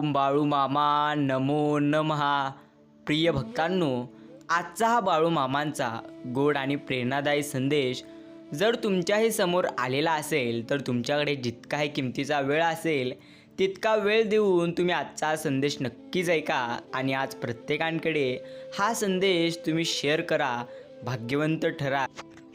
ओम बाळू मामा नमो नमहा. प्रिय भक्तांनो आजचा हा बाळू मामांचा गोड आणि प्रेरणादायी संदेश जर तुमच्याही समोर आलेला असेल तर तुमच्याकडे जितकाही किमतीचा वेळ असेल तितका वेळ देऊन तुम्ही आजचा हा संदेश नक्कीच ऐका आणि आज प्रत्येकांकडे हा संदेश तुम्ही शेअर करा भाग्यवंत ठरा.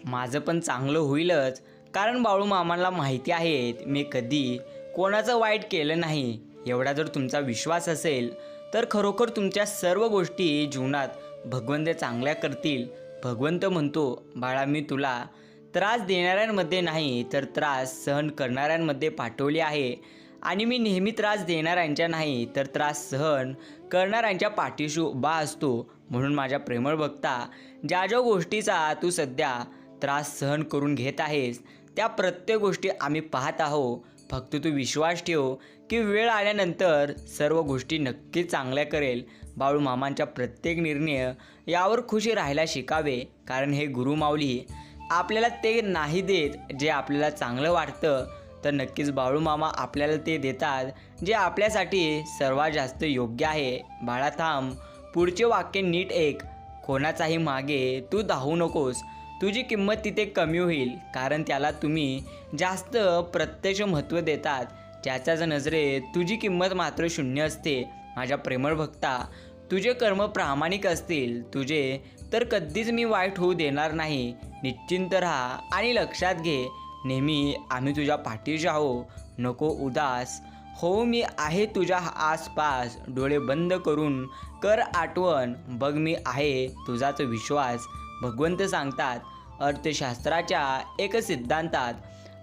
माझं पण चांगलं होईलच कारण बाळू मामांना माहिती आहेत मी कधी कोणाचं वाईट केलं नाही. एवढा जर तुमचा विश्वास असेल तर खरोखर तुमच्या सर्व गोष्टी जीवनात भगवंत चांगल्या करतील. भगवंत म्हणतो बाळा मी तुला त्रास देणाऱ्यांमध्ये नाही तर त्रास सहन करणाऱ्यांमध्ये पाठवले आहे. आणि मी नेहमी त्रास देणाऱ्यांच्या नाही तर त्रास सहन करणाऱ्यांच्या पाठीशी उभा असतो. म्हणून माझ्या प्रेमळ भक्ता ज्या ज्या गोष्टीचा तू सध्या त्रास सहन करून घेत आहेस त्या प्रत्येक गोष्टी आम्ही पाहत आहो फक्त तू विश्वास ठेव की वेळ आल्यानंतर सर्व गोष्टी नक्कीच चांगल्या करेल. बाळू मामांच्या प्रत्येक निर्णय यावर खुशी राहायला शिकावे. कारण हे गुरुमाऊली आपल्याला ते नाही देत जे आपल्याला चांगलं वाटतं. तर नक्कीच बाळू मामा आपल्याला ते देतात जे आपल्यासाठी सर्वात जास्त योग्य आहे. बाळा थांब पुढचे वाक्य नीट एक कोणाचाही मागे तू धावू नकोस. तुझी किंमत तिथे कमी होईल. कारण त्याला तुम्ही जास्त प्रत्यक्ष महत्त्व देतात. ज्याच्याच नजरेत तुझी किंमत मात्र शून्य असते माझ्या प्रेमळ भक्ता. तुझे कर्म प्रामाणिक असतील तुझे. तर कधीच मी वाईट होऊ देणार नाही. निश्चिंत राहा आणि लक्षात घे नेहमी आम्ही तुझ्या पाठीशी आहो. नको उदास. हो मी आहे तुझ्या आसपास. डोळे बंद करून कर आठवण. बघ मी आहे तुझाच विश्वास. भगवंत सांगतात अर्थशास्त्राच्या एक सिद्धांतात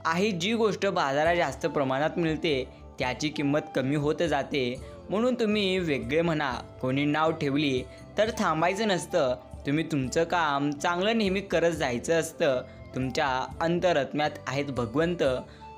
आहे जी गोष्ट बाजारात जास्त प्रमाणात मिळते त्याची किंमत कमी होत जाते. म्हणून तुम्ही वेगळे म्हणा कोणी नाव ठेवली तर थांबायचं नसतं. तुम्ही तुमचं काम चांगलं नेहमी करत जायचं असतं. तुमच्या अंतरत्म्यात आहेत भगवंत.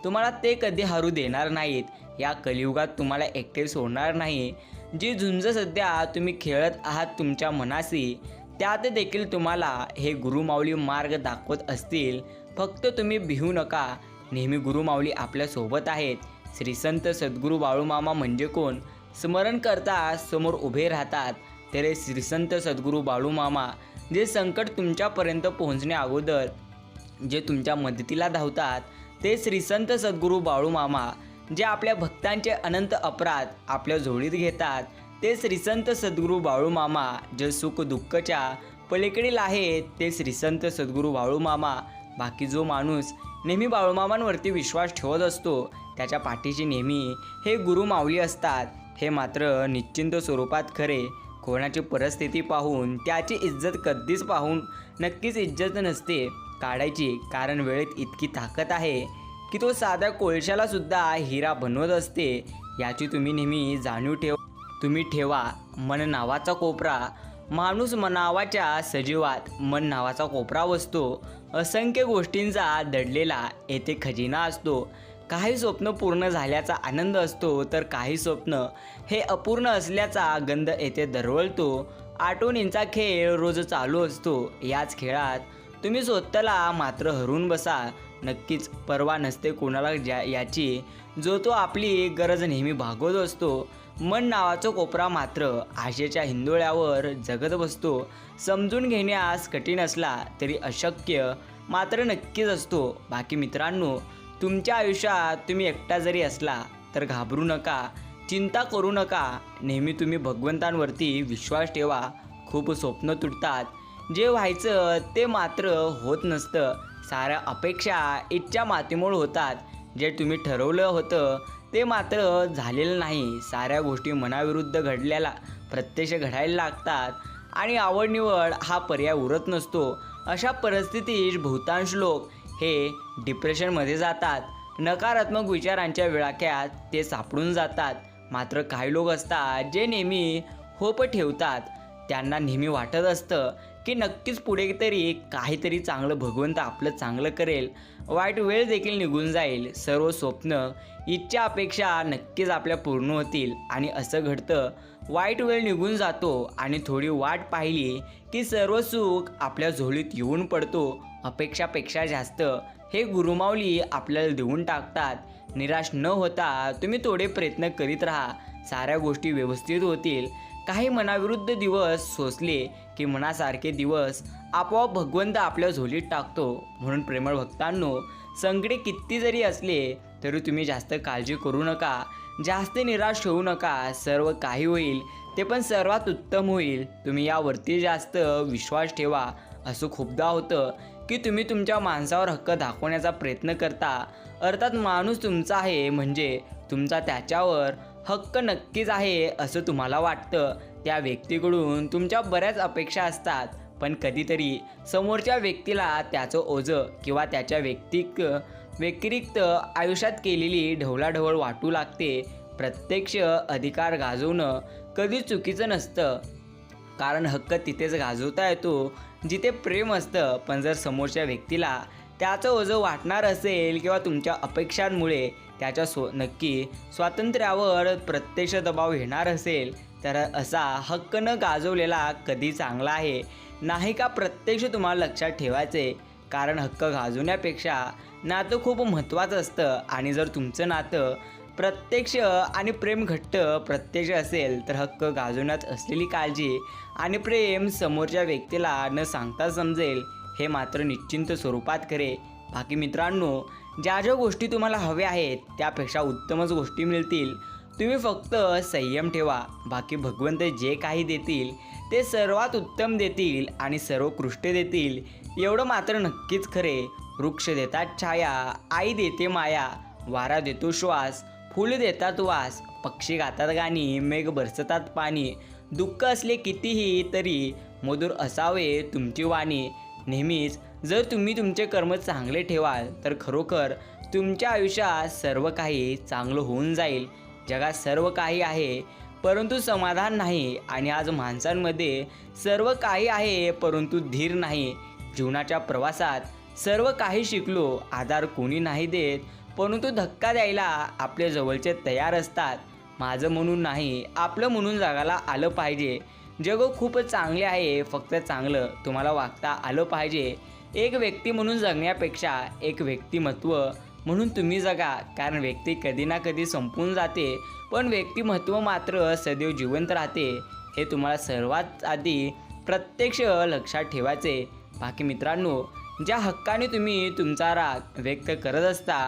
तुम्हाला ते कधी हरू देणार नाहीत. या कलियुगात तुम्हाला एकटे सोडणार नाही. जी झुंज सध्या तुम्ही खेळत आहात तुमच्या मनाशी त्यात देखील तुम्हाला हे गुरुमाऊली मार्ग दाखवत असतील. फक्त तुम्ही भिवू नका. नेहमी गुरुमाऊली आपल्यासोबत आहेत. श्री संत सद्गुरू बाळूमामा म्हणजे कोण? स्मरण करता समोर उभे राहतात. तेरे श्री संत सद्गुरू बाळूमामा जे संकट तुमच्यापर्यंत पोहोचण्या अगोदर जे तुमच्या मदतीला धावतात ते श्रीसंत सद्गुरू बाळूमामा जे आपल्या भक्तांचे अनंत अपराध आपल्या झोळीत घेतात ते श्रीसंत सद्गुरू बाळूमामा जे सुख दुःखच्या पलीकडील आहेत ते श्रीसंत सद्गुरू बाळूमामा बाकी जो माणूस नेहमी बाळूमामांवरती विश्वास ठेवत असतो त्याच्या पाठीशी नेहमी हे गुरु माऊली असतात हे मात्र निश्चिंत स्वरूपात खरे. कोणाची परिस्थिती पाहून त्याची इज्जत कधीच पाहून नक्कीच इज्जत नसते. काढायची कारण वेळेत इतकी ताकद आहे की तो साध्या कोळशालासुद्धा हिरा बनवत असते. याची तुम्ही नेहमी जाणीव ठेव तुम्ही ठेवा. मन नावाचा कोपरा माणूस मनावाच्या सजीवात मन नावाचा कोपरा बसतो. असंख्य गोष्टींचा दडलेला येथे खजिना असतो. काही स्वप्न पूर्ण झाल्याचा आनंद असतो तर काही स्वप्न हे अपूर्ण असल्याचा गंध येथे दरवळतो. आठवणींचा खेळ रोज चालू असतो. याच खेळात तुम्ही स्वतःला मात्र हरून बसा. नक्कीच परवा नसते कोणाला ज्या याची. जो तो आपली गरज नेहमी भागवत असतो. मन नावाचा कोपरा मात्र आशेच्या हिंदोळ्यावर जगत बसतो. समजून घेण्यास कठीण असला तरी अशक्य मात्र नक्कीच असतो. बाकी मित्रांनो तुमच्या आयुष्यात तुम्ही एकटा जरी असला तर घाबरू नका चिंता करू नका. नेहमी तुम्ही भगवंतांवरती विश्वास ठेवा. खूप स्वप्न तुटतात. जे व्हायचं ते मात्र होत नसतं. साऱ्या अपेक्षा इच्छा मातीमुळे होतात. जे तुम्ही ठरवलं होतं ते मात्र झालेलं नाही. साऱ्या गोष्टी मनाविरुद्ध घडल्याला प्रत्यक्ष घडायला लागतात आणि आवडनिवड हा पर्याय उरत नसतो. अशा परिस्थितीत बहुतांश लोक हे डिप्रेशनमध्ये जातात. नकारात्मक विचारांच्या विळाक्यात ते सापडून जातात. मात्र काही लोक असतात जे नेहमी होप ठेवतात. त्यांना नेहमी वाटत असतं की नक्कीच पुढे तरी काहीतरी चांगलं भगवंत आपलं चांगलं करेल. वाईट वेळ देखील निघून जाईल. सर्व स्वप्न इच्छा अपेक्षा नक्कीच आपल्या पूर्ण होतील. आणि असं घडतं वाईट वेळ निघून जातो आणि थोडी वाट पाहिली की सर्व सुख आपल्या झोळीत येऊन पडतो. अपेक्षापेक्षा जास्त हे गुरुमाऊली आपल्याला देऊन टाकतात. निराश न होता तुम्ही थोडे प्रयत्न करीत राहा. साऱ्या गोष्टी व्यवस्थित होतील. काही मनाविरुद्ध दिवस सोसले की मनासारखे दिवस आपोआप भगवंत आपल्या झोलीत टाकतो म्हणून प्रेमळ भक्तांनो संकटे किती जरी असले तरी तुम्ही जास्त काळजी करू नका जास्त निराश होऊ नका सर्व काही होईल ते पण सर्वात उत्तम होईल. तुम्ही यावरती जास्त विश्वास ठेवा असं खूपदा होतं की तुम्ही तुमच्या माणसावर हक्क दाखवण्याचा प्रयत्न करता. अर्थात माणूस तुमचा आहे म्हणजे तुमचा त्याच्यावर हक्क नक्कीच आहे असं तुम्हाला वाटतं. त्या व्यक्तीकडून तुमच्या बऱ्याच अपेक्षा असतात. पण कधीतरी समोरच्या व्यक्तीला त्याचं ओझं किंवा त्याच्या व्यक्तिक व्यतिरिक्त आयुष्यात केलेली ढवळाढवळ वाटू लागते. प्रत्यक्ष अधिकार गाजवणं कधी चुकीचं नसतं. कारण हक्क तिथेच गाजवता येतो जिथे प्रेम असतं. पण जर समोरच्या व्यक्तीला त्याचं ओझं वाटणार असेल किंवा तुमच्या अपेक्षांमुळे त्याच्या स्व नक्की स्वातंत्र्यावर प्रत्यक्ष दबाव येणार असेल तर असा हक्क न गाजवलेला कधी चांगला आहे नाही का प्रत्यक्ष तुम्हाला लक्षात ठेवायचे. कारण हक्क गाजवण्यापेक्षा नातं खूप महत्त्वाचं असतं आणि जर तुमचं नातं प्रत्यक्ष आणि प्रेम घट्ट प्रत्यक्ष असेल तर हक्क गाजवण्यात असलेली काळजी आणि प्रेम समोरच्या व्यक्तीला न सांगता समजेल हे मात्र निश्चिंत स्वरूपात करे बाकी मित्रांनो ज्या ज्या गोष्टी तुम्हाला हव्या आहेत त्यापेक्षा उत्तमच गोष्टी मिळतील. तुम्ही फक्त संयम ठेवा. बाकी भगवंत जे काही देतील ते सर्वात उत्तम देतील आणि सर्वोत्कृष्ट देतील. एवढं मात्र नक्कीच खरे. वृक्ष देतात छाया आई देते माया वारा देतो श्वास फुलं देतात वास पक्षी गातात गाणी मेघ बरसतात पाणी. दुःख असले कितीही तरी मधुर असावे तुमची वाणी. नेहमीच जर तुम्ही तुमचे कर्म चांगले ठेवाल तर खरोखर तुमच्या आयुष्यात सर्व काही चांगलं होऊन जाईल. जगात सर्व काही आहे परंतु समाधान नाही आणि आज माणसांमध्ये सर्व काही आहे परंतु धीर नाही. जीवनाच्या प्रवासात सर्व काही शिकलो आधार कोणी नाही देत परंतु धक्का द्यायला आपले जवळचे तयार असतात. माझं म्हणून नाही आपलं म्हणून जगाला आलं पाहिजे. जग खूप चांगले आहे फक्त चांगलं तुम्हाला वागता आलं पाहिजे. एक व्यक्ती म्हणून जगण्यापेक्षा एक व्यक्तिमत्व म्हणून तुम्ही जगा कारण व्यक्ती कधी ना कधी संपून जाते पण व्यक्तिमत्व मात्र सदैव जिवंत राहते. हे तुम्हाला सर्वात आधी प्रत्यक्ष लक्षात ठेवायचे. बाकी मित्रांनो ज्या हक्काने तुम्ही तुमचा राग व्यक्त करत असता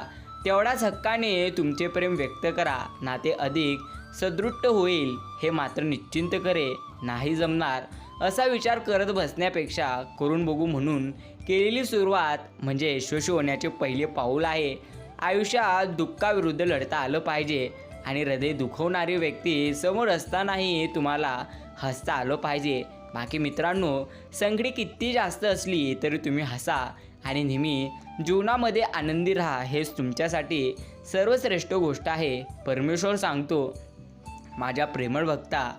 तेवढ्याच हक्काने तुमचे प्रेम व्यक्त करा नाते अधिक सदृढ होईल हे मात्र निश्चिंत करे नाही जमणार असा विचार करत बसण्यापेक्षा करून बघू म्हणून केलेली सुरुवात म्हणजे यशस्वी होण्याचे पहिले पाऊल आहे. आयुष्यात दुःखाविरुद्ध लढता आलं पाहिजे आणि हृदय दुखवणारी व्यक्ती समोर असतानाही तुम्हाला हसता आलं पाहिजे. बाकी मित्रांनो संकटे किती जास्त असली तरी तुम्ही हसा आणि नेहमी जीवनामध्ये आनंदी राहा हेच तुमच्यासाठी सर्वश्रेष्ठ गोष्ट आहे. परमेश्वर सांगतो माझ्या प्रेमळ भक्ता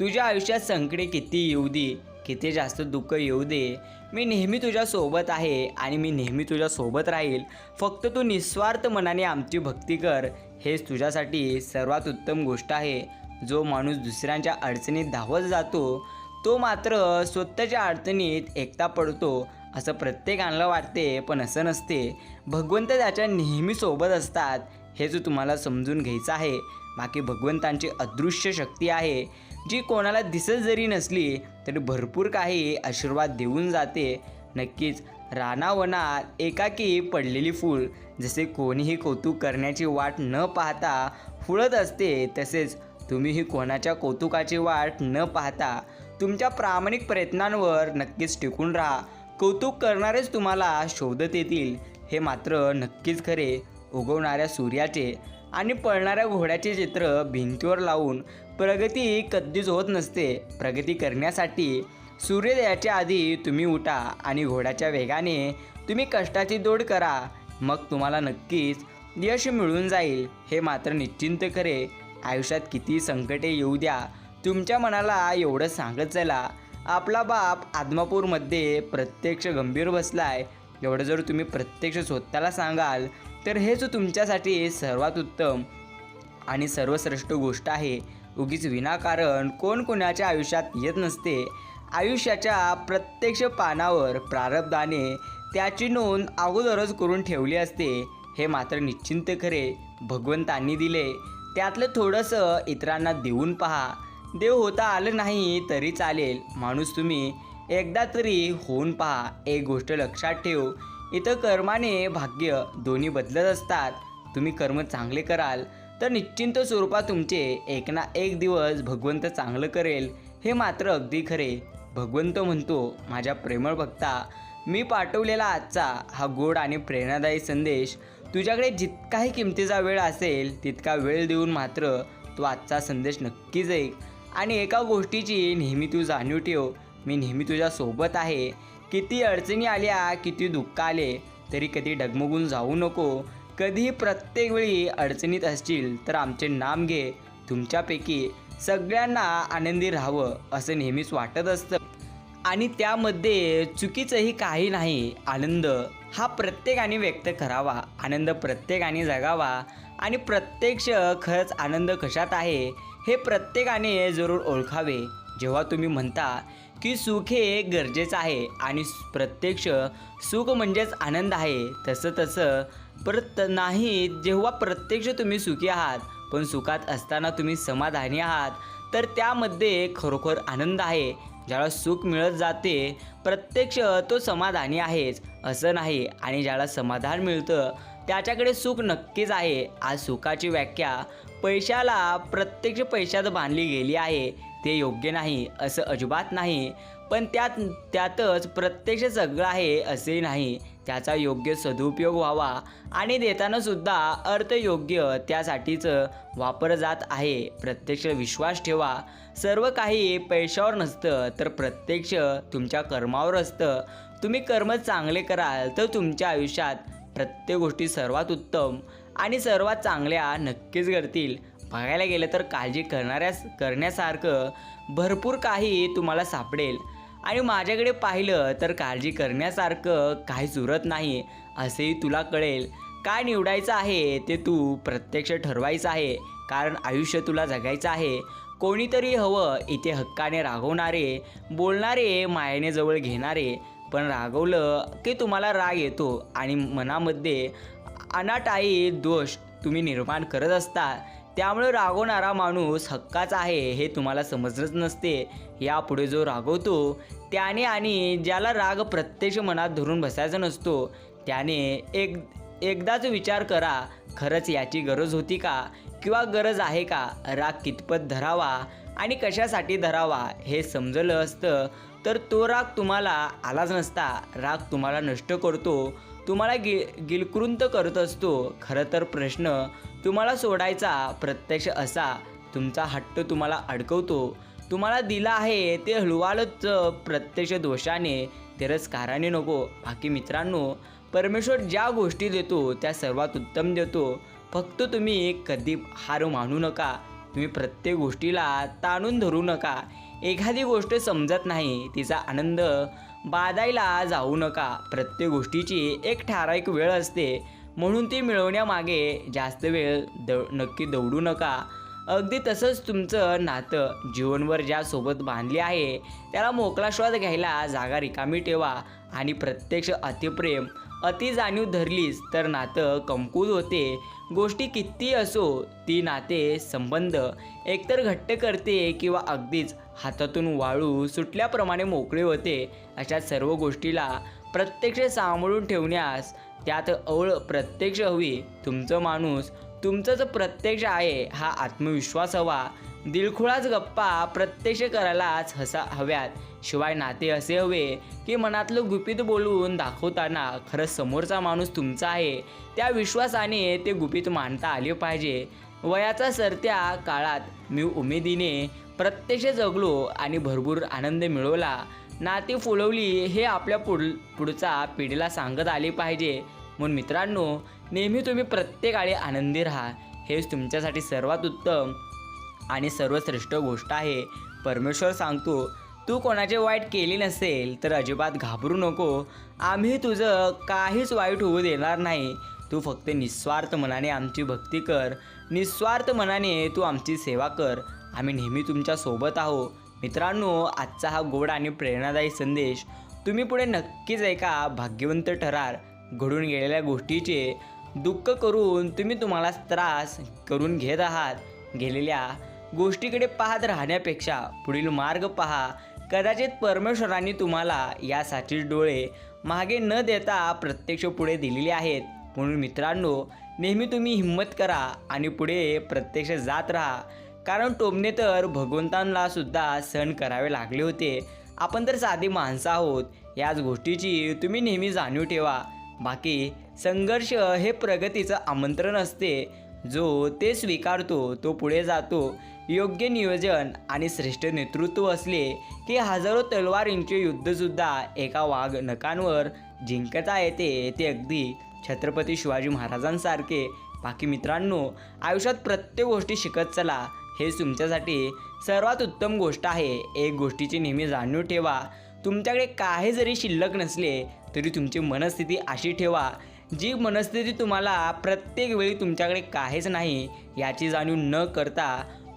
तुझ्या आयुष्यात संकटे किती येऊ दे किती जास्त दुःख येऊ दे. मी नेहमी तुझ्यासोबत आहे आणि मी नेहमी तुझ्यासोबत राहील. फक्त तू निस्वार्थ मनाने आमची भक्ती कर. हेच तुझ्यासाठी सर्वात उत्तम गोष्ट आहे. जो माणूस दुसऱ्यांच्या अडचणीत धावत जातो तो मात्र स्वतःच्या अडचणीत एकटा पडतो असं प्रत्येकाला वाटते पण असं नसते. भगवंत त्याच्या नेहमी सोबत असतात हे जो तुम्हाला समजून घ्यायचं आहे. बाकी भगवंतांची अदृश्य शक्ती आहे. जी कोणाला दिसत जरी नसली तरी भरपूर काही आशीर्वाद देऊन जाते. नक्कीच रानावनात एकाकी पडलेली फूल जसे कोणीही कौतुक करण्याची वाट न पाहता फुलत असते तसेच तुम्हीही कोणाच्या कौतुकाची वाट न पाहता तुमच्या प्रामाणिक प्रयत्नांवर नक्कीच टिकून राहा. कौतुक करणारेच तुम्हाला शोधत येतील हे मात्र नक्कीच खरे. उगवणाऱ्या सूर्याचे आणि पळणाऱ्या घोड्याचे चित्र भिंतीवर लावून प्रगती कधीच होत नसते. प्रगती करण्यासाठी सूर्योदयाच्या आधी तुम्ही उठा आणि घोड्याच्या वेगाने तुम्ही कष्टाची दोड करा. मग तुम्हाला नक्कीच यश मिळून जाईल. हे मात्र निश्चिंत खरे. आयुष्यात किती संकटे येऊ द्या. तुमच्या मनाला एवढं सांगत चला. आपला बाप आदमापूरमध्ये प्रत्यक्ष गंभीर बसलाय. एवढं जर तुम्ही प्रत्यक्ष स्वतःला सांगाल तर हेच तुमच्यासाठी सर्वात उत्तम आणि सर्वश्रेष्ठ गोष्ट आहे. उगीच विनाकारण कोण कोणाच्या आयुष्यात येत नसते. आयुष्याच्या प्रत्यक्ष पानावर प्रारब्धाने त्याची नोंद अगोदरच करून ठेवली असते. हे मात्र निश्चिंत खरे. भगवंतांनी दिले. त्यातलं थोडंसं इतरांना देऊन पहा. देव होता आलं नाही तरी चालेल. माणूस तुम्ही. एकदा तरी होऊन पहा. एक गोष्ट लक्षात ठेव. इथं कर्माने भाग्य दोन्ही बदलत असतात. तुम्ही कर्म चांगले कराल तर निश्चिंत स्वरूपात तुमचे एक ना एक दिवस भगवंत चांगलं करेल हे मात्र अगदी खरे. भगवंत म्हणतो माझ्या प्रेमळ भक्ता मी पाठवलेला आजचा हा गोड आणि प्रेरणादायी संदेश तुझ्याकडे जितकाही किमतीचा वेळ असेल तितका वेळ देऊन मात्र तू आजचा संदेश नक्कीच ऐक. आणि एका गोष्टीची नेहमी तू जाणीव ठेव मी नेहमी तुझ्यासोबत आहे किती अडचणी आल्या किती दुःख आले तरी कधी डगमगून जाऊ नको. कधीही प्रत्येक वेळी अडचणीत असतील तर आमचे नाम घे. तुमच्यापैकी सगळ्यांना आनंदी राहावं असं नेहमीच वाटत असतं. आणि त्यामध्ये चुकीचंही काही नाही आनंद. हा प्रत्येकाने व्यक्त करावा आनंद प्रत्येकाने जगावा. आणि प्रत्यक्ष खरंच आनंद कशात आहे हे प्रत्येकाने जरूर ओळखावे. जेव्हा तुम्ही म्हणता की सुख हे गरजेचं आहे आणि प्रत्यक्ष सुख म्हणजेच आनंद आहे. तसं तसं परत नाही जेव्हा प्रत्यक्ष तुम्ही सुखी आहात पण सुखात असताना तुम्ही समाधानी आहात तर त्यामध्ये खरोखर आनंद आहे. ज्याला सुख मिळत जाते प्रत्यक्ष तो समाधानी आहेच असं नाही. आणि ज्याला समाधान मिळतं त्याच्याकडे सुख नक्कीच आहे. आज सुखाची व्याख्या पैशाला प्रत्यक्ष पैशात बांधली गेली आहे. ते योग्य नाही असं अजिबात नाही. पण त्यात त्यातच प्रत्यक्ष सगळं आहे असे नाही. त्याचा योग्य सदुपयोग व्हावा आणि देतानासुद्धा अर्थयोग्य त्यासाठीच वापर जात आहे. प्रत्यक्ष विश्वास ठेवा. सर्व काही पैशावर नसतं तर प्रत्यक्ष तुमच्या कर्मावर असतं. तुम्ही कर्म चांगले कराल तर तुमच्या आयुष्यात प्रत्येक गोष्टी सर्वात उत्तम आणि सर्वात चांगल्या नक्कीच घडतील. बघायला गेलं तर काळजी करणाऱ्या करण्यासारखं भरपूर काही तुम्हाला सापडेल. आणि माझ्याकडे पाहिलं तर काळजी करण्यासारखं काहीच उरत नाही असेही तुला कळेल. काय निवडायचं आहे ते तू प्रत्यक्ष ठरवायचं आहे कारण आयुष्य तुला जगायचं आहे. कोणीतरी हवं इथे हक्काने रागवणारे बोलणारे मायेने जवळ घेणारे पण रागवलं की तुम्हाला राग येतो आणि मनामध्ये अनाटाई दोष तुम्ही निर्माण करत असता. त्यामुळे रागवणारा माणूस हक्काचा आहे हे तुम्हाला समजलंच नसते. यापुढे जो रागवतो त्याने आणि ज्याला राग प्रत्यक्ष मनात धरून बसायचा नसतो त्याने एक एकदाच विचार करा खरंच याची गरज होती का? किंवा गरज आहे का? राग कितपत धरावा आणि कशासाठी धरावा हे समजलं असतं तर तो राग तुम्हाला आलाच नसता. राग तुम्हाला नष्ट करतो. तुम्हाला गि गिलकृंत करत असतो खरं तर प्रश्न तुम्हाला सोडायचा प्रत्यक्ष असा. तुमचा हट्ट तुम्हाला अडकवतो. तुम्हाला दिला आहे ते हळूवालच प्रत्यक्ष दोषाने तिरस्काराने नको. बाकी मित्रांनो परमेश्वर ज्या गोष्टी देतो त्या सर्वात उत्तम देतो. फक्त तुम्ही कधी हार मानू नका. तुम्ही प्रत्येक गोष्टीला ताणून धरू नका. एखादी गोष्ट समजत नाही तिचा आनंद बादायला जाऊ नका. प्रत्येक गोष्टीची एक ठराविक वेळ असते. म्हणून ती मिळवण्यामागे जास्त वेळ द नक्की दौडू नका. अगदी तसंच तुमचं नातं जीवनभर ज्यासोबत बांधले आहे त्याला मोकळा श्वास घ्यायला जागा रिकामी ठेवा आणि प्रत्यक्ष अतिप्रेम अति जाणीव धरलीच तर नातं कमकुल होते. गोष्टी किती असो ती नाते संबंध एकतर घट्ट करते किंवा अगदीच हातातून वाळू सुटल्याप्रमाणे मोकळे होते. अशा सर्व गोष्टीला प्रत्यक्ष सांभाळून ठेवण्यास त्यात अवळ प्रत्यक्ष हवी. तुमचं माणूस तुमचंच प्रत्यक्ष आहे हा आत्मविश्वास हवा. दिलखुळाच गप्पा प्रत्यक्ष करायलाच हसा हव्यात. शिवाय नाते असे हवे की मनातलं गुपित बोलून दाखवताना खरंच समोरचा माणूस तुमचा आहे त्या विश्वासाने ते गुपित मांडता आले पाहिजे. वयाचा सरत्या काळात मी उमेदीने प्रत्यक्ष जगलो आणि भरपूर आनंद मिळवला. नाती फुलवली हे आपल्या पुढ पुढचा पिढीला सांगत आले पाहिजे. म्हणून मित्रांनो नेहमी तुम्ही प्रत्येकाळी आनंदी राहा. हेच तुमच्यासाठी सर्वात उत्तम आणि सर्वश्रेष्ठ गोष्ट आहे. परमेश्वर सांगतो तू कोणाचे वाईट केले नसेल तर अजिबात घाबरू नको. आम्ही तुझं काहीच वाईट होऊ देणार नाही. तू फक्त निस्वार्थ मनाने आमची भक्ती कर. निस्वार्थ मनाने तू आमची सेवा कर. आम्ही नेहमी तुमच्यासोबत आहो मित्रांनो आजचा हा गोड आणि प्रेरणादायी संदेश तुम्ही पुढे नक्कीच ऐका. भाग्यवंत ठरार घडून गेलेल्या गोष्टीचे दुःख करून तुम्ही तुम्हाला त्रास करून घेत आहात. गेलेल्या गोष्टीकडे पाहत राहण्यापेक्षा पुढील मार्ग पहा. कदाचित परमेश्वरांनी तुम्हाला यासाठी डोळे मागे न देता प्रत्यक्ष पुढे दिलेले आहेत. म्हणून मित्रांनो नेहमी तुम्ही हिंमत करा आणि पुढे प्रत्यक्ष जात राहा. कारण टोमने तर भगवंतांना सुद्धा सहन करावे लागले होते. आपण तर साधी माणसं आहोत. याच गोष्टीची तुम्ही नेहमी जाणीव ठेवा. बाकी संघर्ष हे प्रगतीचं आमंत्रण असते. जो ते स्वीकारतो तो पुढे जातो. योग्य नियोजन आणि श्रेष्ठ नेतृत्व असले की हजारो तलवारींचे युद्धसुद्धा एका वाघ नकांवर जिंकता येते ते अगदी छत्रपती शिवाजी महाराजांसारखे. बाकी मित्रांनो आयुष्यात प्रत्येक गोष्टी शिकत चला. हेच तुमच्यासाठी सर्वात उत्तम गोष्ट आहे. एक गोष्टीची नेहमी जाणीव ठेवा. तुमच्याकडे काही जरी शिल्लक नसले तरी तुमची मनस्थिती अशी ठेवा. जी मनस्थिती तुम्हाला प्रत्येक वेळी तुमच्याकडे काहीच नाही याची जाणीव न करता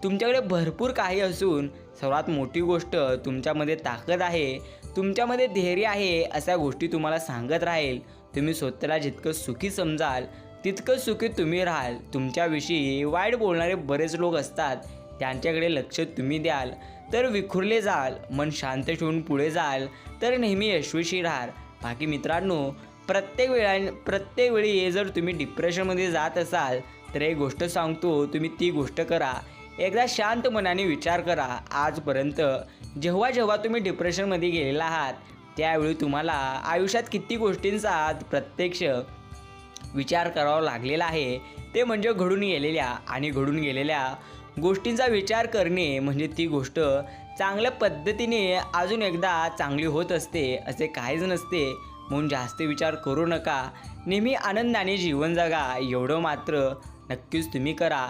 तुमच्याकडे भरपूर काही असून सर्वात मोठी गोष्ट तुमच्यामध्ये ताकद आहे तुमच्यामध्ये धैर्य आहे अशा गोष्टी तुम्हाला सांगत राहील. तुम्ही स्वतःला जितकं सुखी समजाल तितकं सुखी तुम्ही राहाल. तुमच्याविषयी वाईट बोलणारे बरेच लोक असतात त्यांच्याकडे लक्ष तुम्ही द्याल तर विखुरले जाल मन शांत ठेवून पुढे जाल तर नेहमी यशस्वी राहाल. बाकी मित्रांनो प्रत्येक वेळा प्रत्येक वेळी जर तुम्ही डिप्रेशनमध्ये जात असाल तर एक गोष्ट सांगतो तुम्ही ती गोष्ट करा. एकदा शांत मनाने विचार करा. आजपर्यंत जेव्हा जेव्हा तुम्ही डिप्रेशनमध्ये गेलेला आहात त्यावेळी तुम्हाला आयुष्यात किती गोष्टींचा प्रत्यक्ष विचार करावा लागलेला आहे. ते म्हणजे घडून गेलेल्या आणि घडून गेलेल्या गोष्टींचा विचार करणे म्हणजे ती गोष्ट चांगल्या पद्धतीने अजून एकदा चांगली होत असते असे काहीच नसते. म्हणून जास्त विचार करू नका. नेहमी आनंदाने जीवन जगा. एवढं मात्र नक्कीच तुम्ही करा.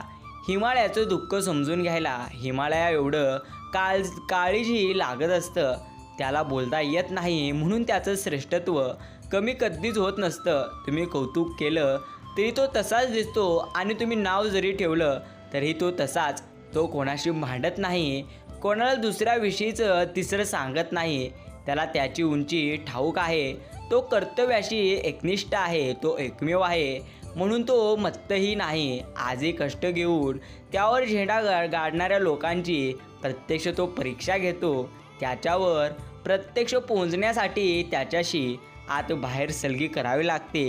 हिमालयाचं दुःख समजून घ्यायला हिमालया एवढं काळ काळजी लागत असतं. त्याला बोलता येत नाही म्हणून त्याचं श्रेष्ठत्व कमी कधीच होत नसतं. तुम्ही कौतुक केलं तरी तो तसाच दिसतो आणि तुम्ही नाव जरी ठेवलं तरी तो तसाच. तो कोणाशी भांडत नाही. कोणाला दुसऱ्याविषयीचं तिसरं सांगत नाही. त्याला त्याची उंची ठाऊक आहे. तो कर्तव्याशी एकनिष्ठ आहे तो एकमेव आहे म्हणून तो मत्तही नाही. आजही कष्ट घेऊन त्यावर झेंडा गा गाडणाऱ्या लोकांची प्रत्यक्ष तो परीक्षा घेतो. त्याच्यावर प्रत्यक्ष पोहोचण्यासाठी त्याच्याशी आत बाहेर सलगी करावी लागते.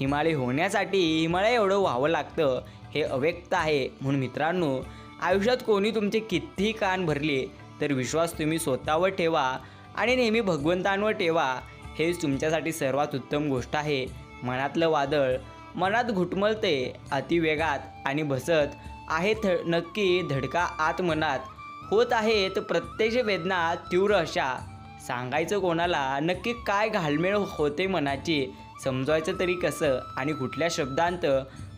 हिमालय होण्यासाठी हिमालय एवढं व्हावं लागतं हे अव्यक्त आहे. म्हणून मित्रांनो आयुष्यात कोणी तुमचे कितीही कान भरले तर विश्वास तुम्ही स्वतःवर ठेवा आणि नेहमी भगवंतांवर ठेवा. हेच तुमच्यासाठी सर्वात उत्तम गोष्ट आहे. मनातलं वादळ मनात घुटमळते अतिवेगात आणि बसत आहे थ नक्की धडका आत मनात होत आहेत प्रत्यक्ष वेदना तीव्र अशा. सांगायचं कोणाला नक्की काय घालमेळ होते मनाची समजवायचं तरी कसं आणि कुठल्या शब्दांत?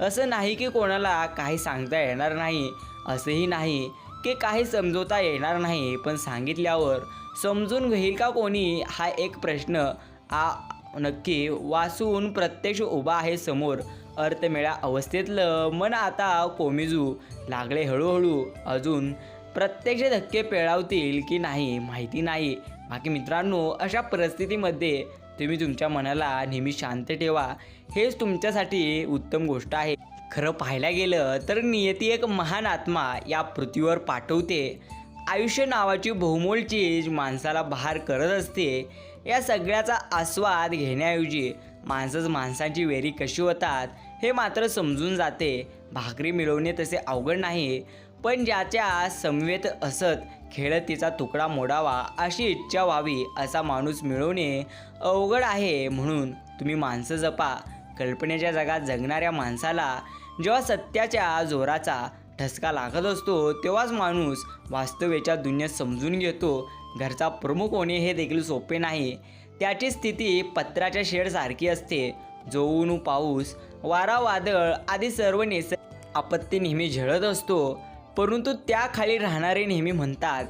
असं नाही की कोणाला काही सांगता येणार नाही असंही नाही की काही समजवता येणार नाही पण सांगितल्यावर समजून घेईल का कोणी? हा एक प्रश्न. आ नक्की वाचून प्रत्यक्ष उभा आहे समोर. अर्थमेळा अवस्थेतलं मन आता कोमिजू. लागले हळूहळू. अजून प्रत्यक्ष धक्के पेळावतील की नाही माहिती नाही. बाकी मित्रांनो अशा परिस्थितीमध्ये तुम्ही तुमच्या मनाला नेहमी शांत ठेवा. हेच तुमच्यासाठी उत्तम गोष्ट आहे. खरं पाहायला गेलं तर नियती एक महान आत्मा या पृथ्वीवर पाठवते. आयुष्य नावाची बहुमोल चीज माणसाला बहार करत असते. या सगळ्याचा आस्वाद घेण्याऐवजी माणसंच माणसांची वेरी कशी होतात हे मात्र समजून जाते. भाकरी मिळवणे तसे अवघड नाही पण ज्याच्या समवेत असत खेळत तिचा तुकडा मोडावा अशी इच्छा व्हावी असा माणूस मिळवणे अवघड आहे म्हणून तुम्ही माणसं जपा. कल्पनेच्या जगात जगणाऱ्या माणसाला जेव्हा सत्याच्या जोराचा ठसका लागत असतो तेव्हाच माणूस वास्तवेच्या दुनियेत समजून घेतो. घरचा प्रमुख होणे हे देखील सोपे नाही. त्याची स्थिती पत्राच्या शेडसारखी असते. जो ऊन पाऊस वारा वादळ आदी सर्व निसर्ग आपत्ती नेहमी झळत असतो. परंतु त्याखाली राहणारे नेहमी म्हणतात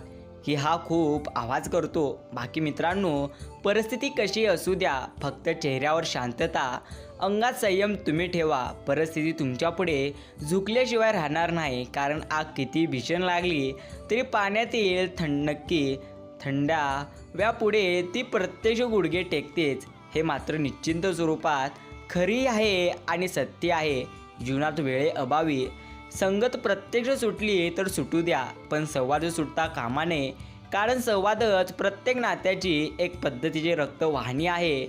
की हा खूप आवाज करतो. बाकी मित्रांनो परिस्थिती कशी असू द्या फक्त चेहऱ्यावर शांतता. अंगात संयम तुम्ही ठेवा. परिस्थिती तुमच्यापुढे झुकल्याशिवाय राहणार नाही. कारण आग किती भीषण लागली तरी पाण्यात येईल थंड नक्की. थंडा. व्यापुढे ती प्रत्यक्ष गुडघे टेकतेच. हे मात्र निश्चिंत स्वरूपात खरी आहे आणि सत्य आहे. जीवनात वेळे अभावी. संगत प्रत्यक्ष सुटली तर सुटू द्या पण संवाद सुटता कामा नये कारण संवादच प्रत्येक नात्याची एक पद्धतीची रक्तवाहिनी आहे.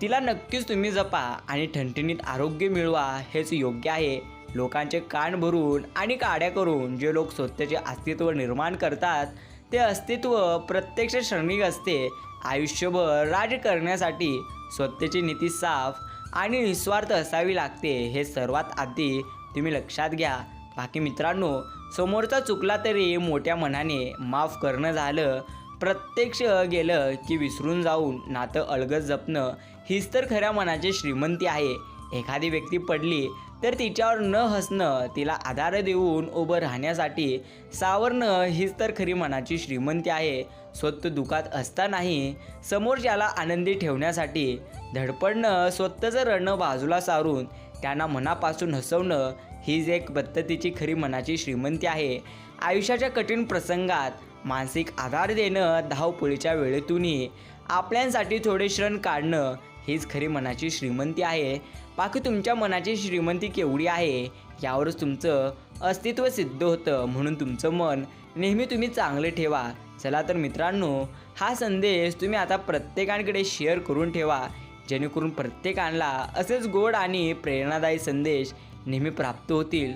तिला नक्कीच तुम्ही जपा आणि ठणठणीत आरोग्य मिळवा हेच योग्य आहे. लोकांचे कान भरून आणि काड्या करून जे लोक स्वतःचे अस्तित्व निर्माण करतात ते अस्तित्व प्रत्यक्ष क्षणिक असते. आयुष्यभर राज्य करण्यासाठी स्वतःची नीती साफ आणि निस्वार्थ असावी लागते. हे सर्वात आधी तुम्ही लक्षात घ्या. बाकी मित्रांनो समोरचा चुकला तरी मोठ्या मनाने माफ करणं झालं प्रत्यक्ष गेलं की विसरून जाऊन नातं अलगद जपणं हीच तर खऱ्या मनाची श्रीमंती आहे. एखादी व्यक्ती पडली तर तिच्यावर न हसणं तिला आधार देऊन उभं राहण्यासाठी सावरणं हीच तर खरी मनाची श्रीमंती आहे. स्वतः दुखात असतानाही समोरच्याला आनंदी ठेवण्यासाठी धडपडणं स्वतःचं रणं बाजूला सारून त्यांना मनापासून हसवणं हीच एक पद्धतीची खरी मनाची श्रीमंती आहे. आयुष्याच्या कठीण प्रसंगात मानसिक आधार देणं धावपळीच्या वेळेतूनही आपल्यांसाठी थोडे क्षण काढणं हीच खरी मनाची श्रीमंती आहे. बाकी तुमच्या मनाची श्रीमंती केवढी आहे यावरच तुमचं अस्तित्व सिद्ध होतं म्हणून तुमचं मन नेहमी तुम्ही चांगले ठेवा. चला तर मित्रांनो हा संदेश तुम्ही आता प्रत्येकांकडे शेअर करून ठेवा जेणेकरून प्रत्येकाला असेच गोड आणि प्रेरणादायी संदेश नेहमी प्राप्त होतील.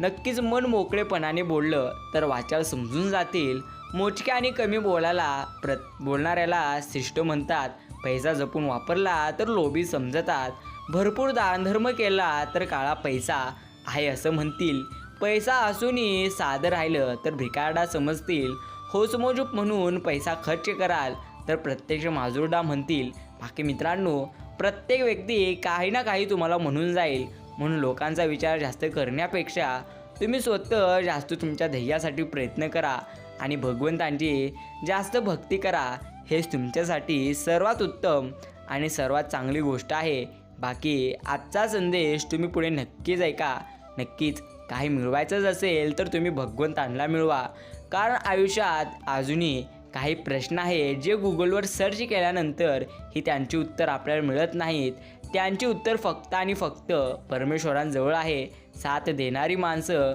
नक्कीच मन मोकळेपणाने बोललं तर वाचाल समजून जातील. मोजक्या आणि कमी बोलायला प्र बोलणाऱ्याला शिष्ट म्हणतात. पैसा जपून वापरला तर लोभी समजतात. भरपूर दानधर्म केला तर काळा पैसा आहे असं म्हणतील. पैसा असूनही साधं राहिलं तर भिकारडा समजतील. होसमोजूप म्हणून पैसा खर्च कराल तर प्रत्यक्ष माजुरडा म्हणतील. बाकी मित्रांनो प्रत्येक व्यक्ती काही ना काही तुम्हाला म्हणून जाईल. म्हणून लोकांचा विचार जास्त करण्यापेक्षा तुम्ही स्वतः जास्त तुमच्या ध्येयासाठी प्रयत्न करा आणि भगवंतांची जास्त भक्ती करा. हेच तुमच्यासाठी सर्वात उत्तम आणि सर्वात चांगली गोष्ट आहे. बाकी आजचा संदेश तुम्ही पुढे नक्कीच ऐका. नक्कीच काही मिळवायचंच असेल तर तुम्ही भगवंतांना मिळवा. कारण आयुष्यात अजूनही काही प्रश्न आहेत जे गुगलवर सर्च केल्यानंतर ही त्यांची उत्तर आपल्याला मिळत नाहीत. त्यांची उत्तर फक्त आणि फक्त परमेश्वरांजवळ आहे. साथ देणारी माणसं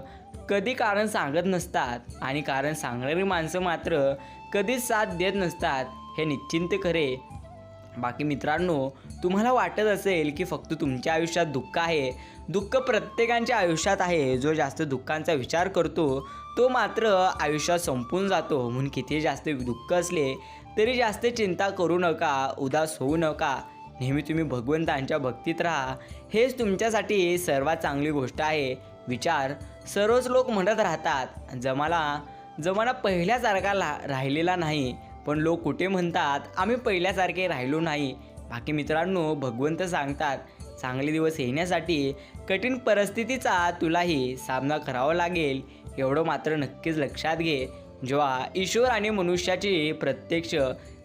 कधी कारण सांगत नसतात आणि कारण सांगणारी माणसं मात्र कधीच साथ देत नसतात हे निश्चिंत खरे. बाकी मित्रांनो तुम्हाला वाटत असेल की फक्त तुमच्या आयुष्यात दुःख आहे. दुःख प्रत्येकांच्या आयुष्यात आहे. जो जास्त दुःखांचा विचार करतो तो मात्र आयुष्यात संपून जातो. म्हणून किती जास्त दुःख असले तरी जास्त चिंता करू नका उदास होऊ नका. नेहमी तुम्ही भगवंतांच्या भक्तीत राहा. हेच तुमच्यासाठी सर्वात चांगली गोष्ट आहे. विचार सर्वच लोक म्हणत राहतात जमाला जमाना पहिल्यासारखा ला राहिलेला नाही. पण लोक कुठे म्हणतात आम्ही पहिल्यासारखे राहिलो नाही. बाकी मित्रांनो भगवंत सांगतात चांगले दिवस येण्यासाठी कठीण परिस्थितीचा तुलाही सामना करावा लागेल. एवढं मात्र नक्कीच लक्षात घे. जेव्हा ईश्वर आणि मनुष्याची प्रत्यक्ष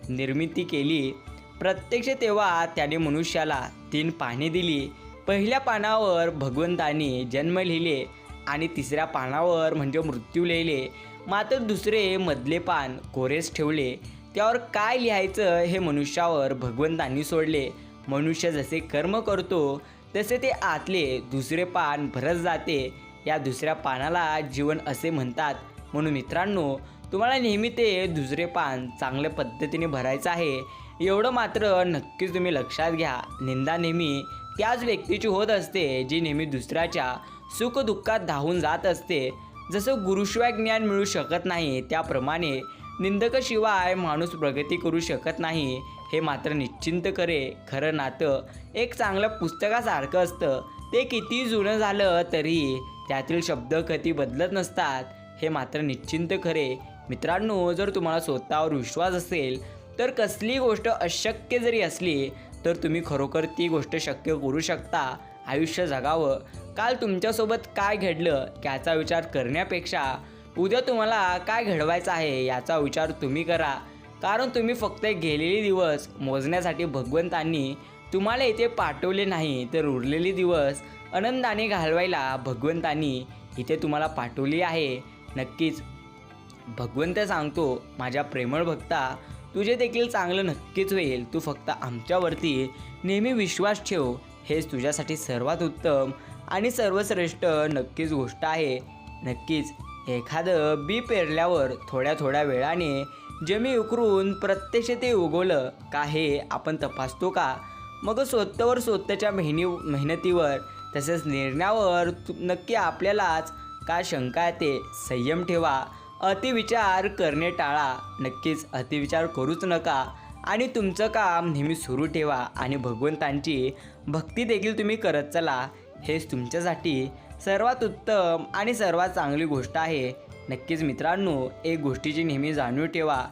निर्मिती केली प्रत्यक्ष तेव्हा त्याने मनुष्याला तीन पाने दिली. पहिल्या पानावर भगवंताने जन्म लिहिले आणि तिसऱ्या पानावर म्हणजे मृत्यू लिहिले. मात्र दुसरे मधले पान कोरेस ठेवले. त्यावर काय लिहायचं हे मनुष्यावर भगवंतांनी सोडले. मनुष्य जसे कर्म करतो तसे ते आतले दुसरे पान भरत जाते. या दुसऱ्या पानाला जीवन असे म्हणतात. म्हणून मित्रांनो तुम्हाला नेहमी ते दुसरे पान चांगल्या पद्धतीने भरायचं आहे. एवढं मात्र नक्कीच तुम्ही लक्षात घ्या. निंदा नेहमी त्याच व्यक्तीची होत असते जी नेहमी दुसऱ्याच्या सुखदुःखात धावून जात असते. जसं गुरुशिवाय ज्ञान मिळू शकत नाही त्याप्रमाणे निंदकाशिवाय माणूस प्रगती करू शकत नाही हे मात्र निश्चिंत करे. खरं नातं एक चांगलं पुस्तकासारखं असतं. ते किती जुनं झालं तरी त्यातील शब्द कधी बदलत नसतात हे मात्र निश्चिंत खरे मित्रांनो जर तुम्हाला स्वतःवर विश्वास असेल तर कसली गोष्ट अशक्य जरी असली तर तुम्ही खरोखर ती गोष्ट शक्य करू शकता आयुष्य जगावं. काल तुमच्यासोबत काय घडलं याचा विचार करण्यापेक्षा उद्या तुम्हाला काय घडवायचं आहे याचा विचार तुम्ही करा. कारण तुम्ही फक्त गेलेले दिवस मोजण्यासाठी भगवंतांनी तुम्हाला इथे पाठवले नाही तर उरलेले दिवस आनंदाने घालवायला भगवंतांनी इथे तुम्हाला पाठवली आहे. नक्कीच भगवंत सांगतो माझ्या प्रेमळ भक्ता तुझे देखील चांगलं नक्कीच होईल. तू फक्त आमच्यावरती नेहमी विश्वास ठेव. हेच तुझ्यासाठी सर्वात उत्तम आणि सर्वश्रेष्ठ नक्कीच गोष्ट आहे. नक्कीच एखादं बी पेरल्यावर थोड्या थोड्या वेळाने जमी उकरून प्रत्यक्ष ते उगवलं का हे आपण तपासतो का? मग स्वतःवर स्वतःच्या मेहनी मेहनतीवर तसेच निर्णयावर तु- नक्की आपल्यालाच का शंका येते संयम ठेवा. अतिविचार करणे टाळा. नक्कीच अतिविचार करूच नका आणि तुमचं काम नेहमी सुरू ठेवा आणि भगवंतांची भक्ती देखील तुम्ही करत चला. हेच तुमच्यासाठी सर्वात उत्तम आणि सर्वात चांगली गोष्ट आहे. नक्कीच मित्रांनो एक गोष्टीची नेहमी जाणीव ठेवा.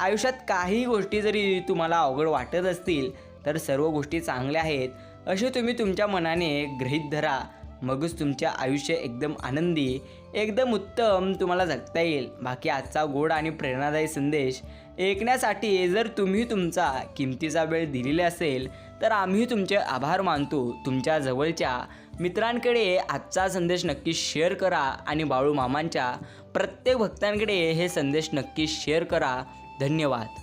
आयुष्यात काही गोष्टी जरी तुम्हाला अवघड वाटत असतील तर सर्व गोष्टी चांगल्या आहेत. असे तुम्ही तुमच्या मनाने गृहीत धरा. मगच तुमचे आयुष्य एकदम आनंदी एकदम उत्तम तुम्हाला जगता येईल. बाकी आजचा गोड आणि प्रेरणादायी संदेश ऐकण्यासाठी जर तुम्ही तुमचा किमतीचा वेळ दिलेला असेल तर आम्ही तुमचे आभार मानतो. तुमच्या जवळच्या मित्रांकडे आजचा संदेश नक्की शेअर करा आणि बाळू मामांच्या प्रत्येक भक्तांकडे हे संदेश नक्की शेअर करा. धन्यवाद.